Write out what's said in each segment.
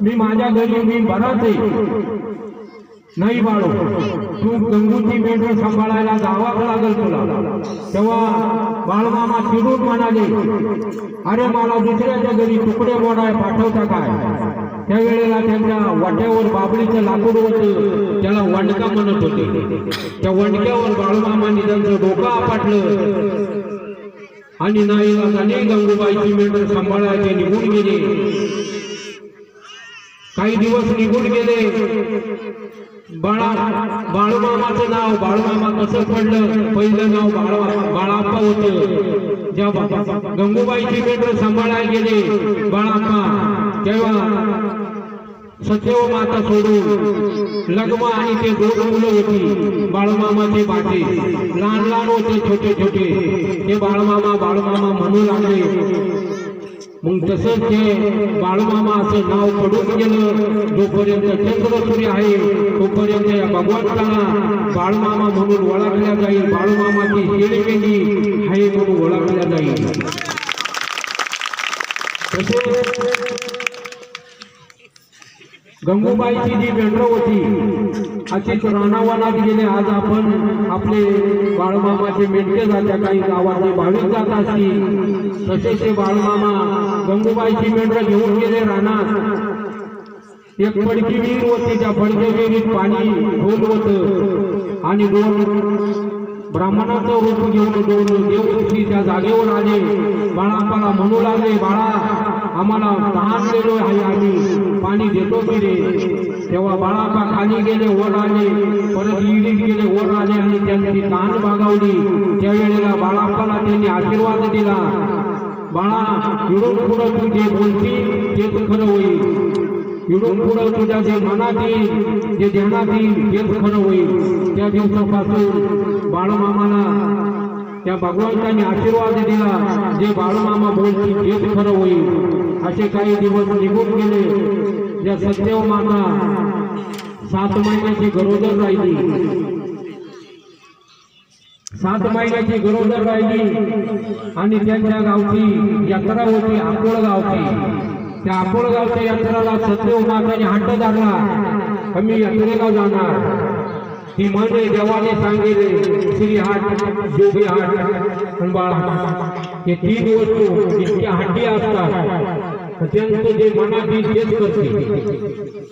मी माझ्या घरी मी बराच आहे नाही बाळू तू गंगूची मेंढर सांभाळायला जावं लागेल तुला. तेव्हा बाळमामा चिडून म्हणाले अरे मला दुसऱ्याच्या घरी तुकडे मोडाय पाठवता काय? त्यावेळेला त्यांच्या वाट्यावर बाबळीचं लाकूड होतं. त्याला वंडका म्हणत होते. त्या वंडक्यावर बाळूमामांनी त्यांचं डोकं आपटलं. आणि नाही गंगूबाईची मेंढर सांभाळायचे निघून गेले. काही दिवस निघून गेले. बाळा बाळूमामाचं नाव बाळूमामा कसं पडलं? पहिलं नाव बाळा बाळाप्पा होत. जेव्हा गंगूबाईची मेंढर सांभाळायला गेले बाळाप्पा तेव्हा सत्यव माता सोडून लग्न आणि ते दोन मुलं होती बाळमामाचे बाटे लहान लहान होते छोटे छोटे. ते बाळमामा बाळमामा म्हणू लागले. मग तसंच ते बाळूमामा असं नाव पडून गेलं जोपर्यंत चंद्रपुरी आहे तोपर्यंत या भगवंताला बाळूमामा म्हणून ओळखल्या जाईल. बाळूमामाची शेळीमेंढी आहे म्हणून ओळखल्या जाईल. तसेच गंगूबाईची जी मेंढर होती अशीच रानावनात गेले. आज आपण आपले बाळमामाचे मेंढके जात्या काही गावातले भाविक जात असतील. तसे ते बाळमामा गंगूबाईची मेंढर घेऊन गेले रानात. एक फडकी विहीर होती त्या फडके विहिरीत पाणी खोल होत. आणि दोन ब्राह्मणाचं रूप घेऊन दोन देवऋषी त्या जागेवर आले. बाळापाला म्हणू लागले बाळा आम्हाला तहान गेलो आहे आम्ही. पाणी देतो की रे तेव्हा बाळापा खाली गेले वर आले परत इडीत गेले वर आले आणि त्यांची तहान भागावली त्यावेळेला बाळापाला त्यांनी आशीर्वाद दिला. बाळा इडून पुढं तू जे बोलती तेच खरं होईल. इडून पुढं तुझ्या जे मनात येईल जे ध्यानात येईल तेच खरं होईल. त्या दिवसापासून बाळमामाला त्या भगवंतांनी आशीर्वाद दिला. जे बाळूमामा बोलतील तेच खरं होईल. असे काही दिवस निघून गेले. ज्या सत्यव माता सात महिन्याची गरोदर राहिली. सात महिन्याची गरोदर राहिली आणि त्यांच्या गावची यात्रा होती आकोळ गावची. त्या आकोळ गावच्या यात्रेला सत्यव माताने हट्ट धरला. आम्ही यात्रेला जाणार. ती म्हणजे देवाने सांगितले श्री हाट जोगी हाट आणि हे तीन वस्तू इतक्या हड्डी असतात. त्यांचं जे मनात येईल तेच करते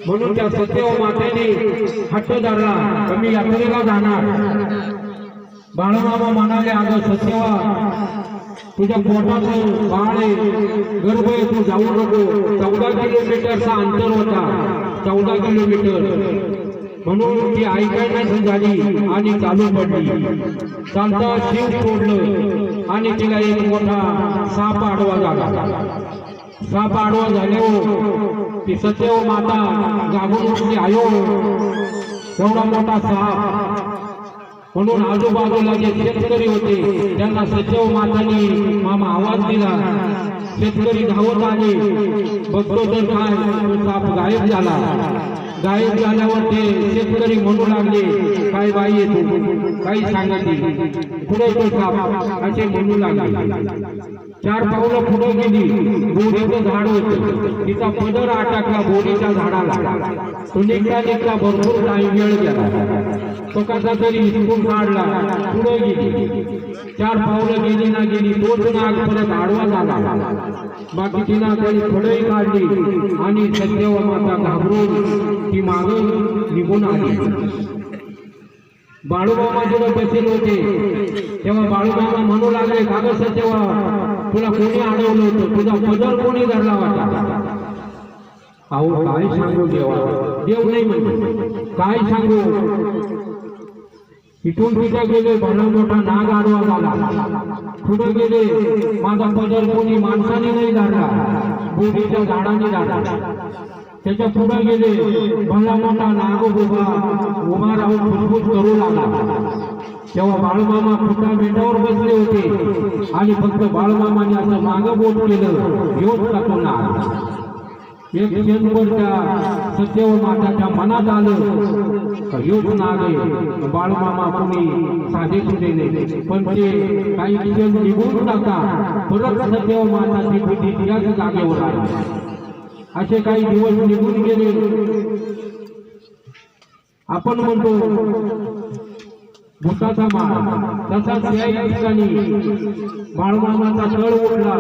म्हणून त्या सत्यव मातेने हट्ट धरला आम्ही यात्रेला जाणार. बाळमामा म्हणाले अगं सत्यवा तुझ्या पोटाचं बाळ आहे. गर्भ आहे तू जाऊ नको. चौदा किलोमीटरचा अंतर होता. चौदा किलोमीटर. म्हणून ती ऐकायला झाली आणि चालू पडली. चालता शिव सोडलं आणि तिला एक मोठा साप आडवा झाला. साप आडवा झाल्यावर ती सत्यव माता जागून उठली आयो एवढा मोठा साप म्हणून आजूबाजूला जे शेतकरी होते त्यांना सचिव मातांनी मामा आवाज दिला. शेतकरी धावत आले. बघतो तर काय साप गायब झाला. गायब झाल्यावर ते शेतकरी म्हणू लागले काय बाई येतो काही सांगते पुढे तो साप असे म्हणू लागले. चार पावलं पुढे गेली बोरीचं झाड होतं. तिचा पदर आटाकला बोरीच्या झाडाला. तो निघता निघता भरपूर काही वेळ गेला. तो कसा तरी हिसकून काढला पुढे गेली. चार पावलं गेली ना गेली तोच नाग परत आडवा झाला. बाकी तिला काही फळही काढली आणि सत्यव माता घाबरून ती माग निघून आली. बाळूबाबा जेव्हा बसेल होते तेव्हा बाळूबाबा म्हणू लागले कागद तेव्हा तुला कोणी अडवलं होतं? तुझा पदर कोणी धरला होता? अहो काय सांगू देवा? देव नाही म्हणतो. काय सांगू? इथून तिथे गेले भला मोठा नाग आडवा झाला. पुढे गेले? माझा पदर कोणी माणसाने नाही धरला. बोधीच्या झाडाने धरला. त्याच्या पुढे गेले भला मोठा नाग उभा. उभा राहून करू लागला. तेव्हा बाळमामा फुटा बेटावर बसले होते आणि फक्त बाळमामाने असं मागं बोट केलं योग टाकून एक क्षणभर त्या सत्यव माताच्या मनात आलं योग नागे बाळमामा कोणी साधे सुधे पण ते काही क्षण निघून टाका परत सत्यव माताची बुद्धी त्याच जागेवर आली. असे काही दिवस निघून गेले. आपण म्हणतो भूताचा माळ तसाच याही ठिकाणी बाळमामाचा तळ उठला.